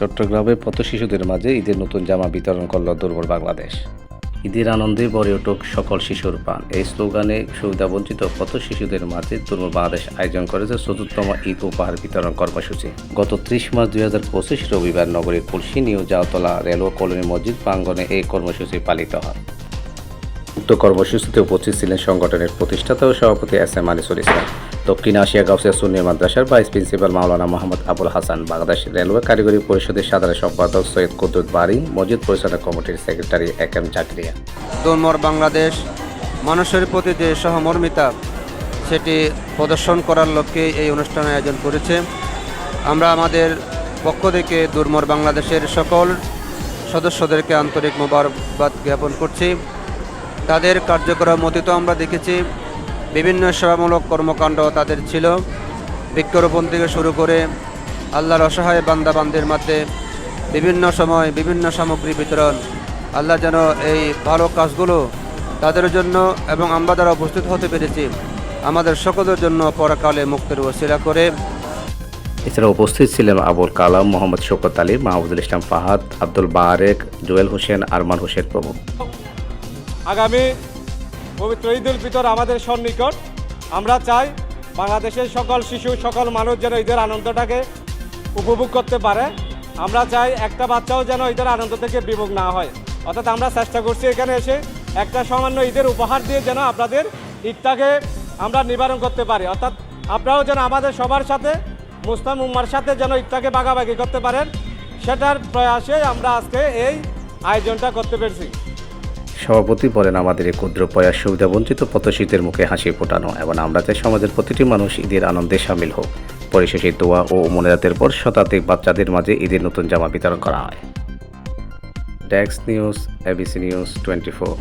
চট্টগ্রামে পথ শিশুদের মাঝে ঈদের নতুন জামা বিতরণ করল দুর্বল বাংলাদেশ। ঈদের আনন্দে উঠুক সকল শিশুর পান এই স্লোগানে সুবিধাবঞ্চিত পথ শিশুদের মাঝে দুর্বল বাংলাদেশ আয়োজন করেছে চতুর্থম ঈদ উপহার বিতরণ কর্মসূচি। গত ত্রিশ মার্চ দুই হাজার পঁচিশ রবিবার নগরীর Kulshi new Jhawtola railway colony মসজিদ প্রাঙ্গনে এই কর্মসূচি পালিত হয়। উক্ত কর্মসূচিতে উপস্থিত ছিলেন সংগঠনের প্রতিষ্ঠাতা ও সভাপতি এস এম আনিসুল ইসলাম। দক্ষিণ এশিয়া গাউসিয়া সুন্নি মাদ্রাসার vice principal Maulana Mohammad Abul Hasan, Bangladesh railway কারিগরি পরিষদের সাধারণ সম্পাদক সৈয়দ কুদ্দুত বারি মসজিদ পরিচালনা কমিটির সেক্রেটারি এক এম জাকরিয়া। বাংলাদেশ মানুষের প্রতি যে সহমর্মিতা, সেটি প্রদর্শন করার লক্ষ্যে এই অনুষ্ঠান আয়োজন করেছে। আমরা আমাদের পক্ষ থেকে দুর্মর বাংলাদেশের সকল সদস্যদেরকে আন্তরিক মোবারকবাদ জ্ঞাপন করছি। তাদের কার্যক্রম অতীত আমরা দেখেছি। বিভিন্ন সেবামূলক কর্মকাণ্ড তাদের ছিল। বৃক্ষরোপণ থেকে শুরু করে আল্লাহর অসহায় বান্দাবান্দের মধ্যে বিভিন্ন সময় বিভিন্ন সামগ্রী বিতরণ। আল্লাহ যেন এই ভালো কাজগুলো তাদের জন্য এবং আমরা যারা উপস্থিত হতে পেরেছি আমাদের সকলের জন্য পরকালে মুক্তির ওসিলা করে। এছাড়া উপস্থিত ছিলেন আবুল কালাম মোহাম্মদ শোকত আলী মাহমুদুল ইসলাম ফাহাদ আব্দুল বারেক জুয়েল হোসেন আরমান হোসেন প্রমুখ। আগামী পবিত্র ঈদ উল ফিতর আমাদের সন্নিকট। আমরা চাই বাংলাদেশের সকল শিশু, সকল মানুষ যেন ঈদের আনন্দটাকে উপভোগ করতে পারে। আমরা চাই একটা বাচ্চাও যেন ঈদের আনন্দ থেকে বিমুখ না হয়। অর্থাৎ আমরা চেষ্টা করছি এখানে এসে একটা সামান্য ঈদের উপহার দিয়ে যেন আপনাদের ঈদটাকে আমরা নিবারণ করতে পারি। অর্থাৎ আপনারাও যেন আমাদের সবার সাথে মুস্তাম উম্মার সাথে যেন ঈদটাকে ভাগাভাগি করতে পারেন। সেটার প্রয়াসে আমরা আজকে এই আয়োজনটা করতে পেরেছি। সভাপতি বলেন, আমাদের এই ক্ষুদ্র প্রয়াস সুবিধাবঞ্চিত পথশীতের মুখে হাসি ফোটানো এবং আমরা চাই সমাজের প্রতিটি মানুষ ঈদের আনন্দে সামিল হোক। পরিশেষে দোয়া ও মোনাজাতের পর শতাধিক বাচ্চাদের মাঝে ঈদের নতুন জামা বিতরণ করা হয়। ডেক্স news ABC news twenty four.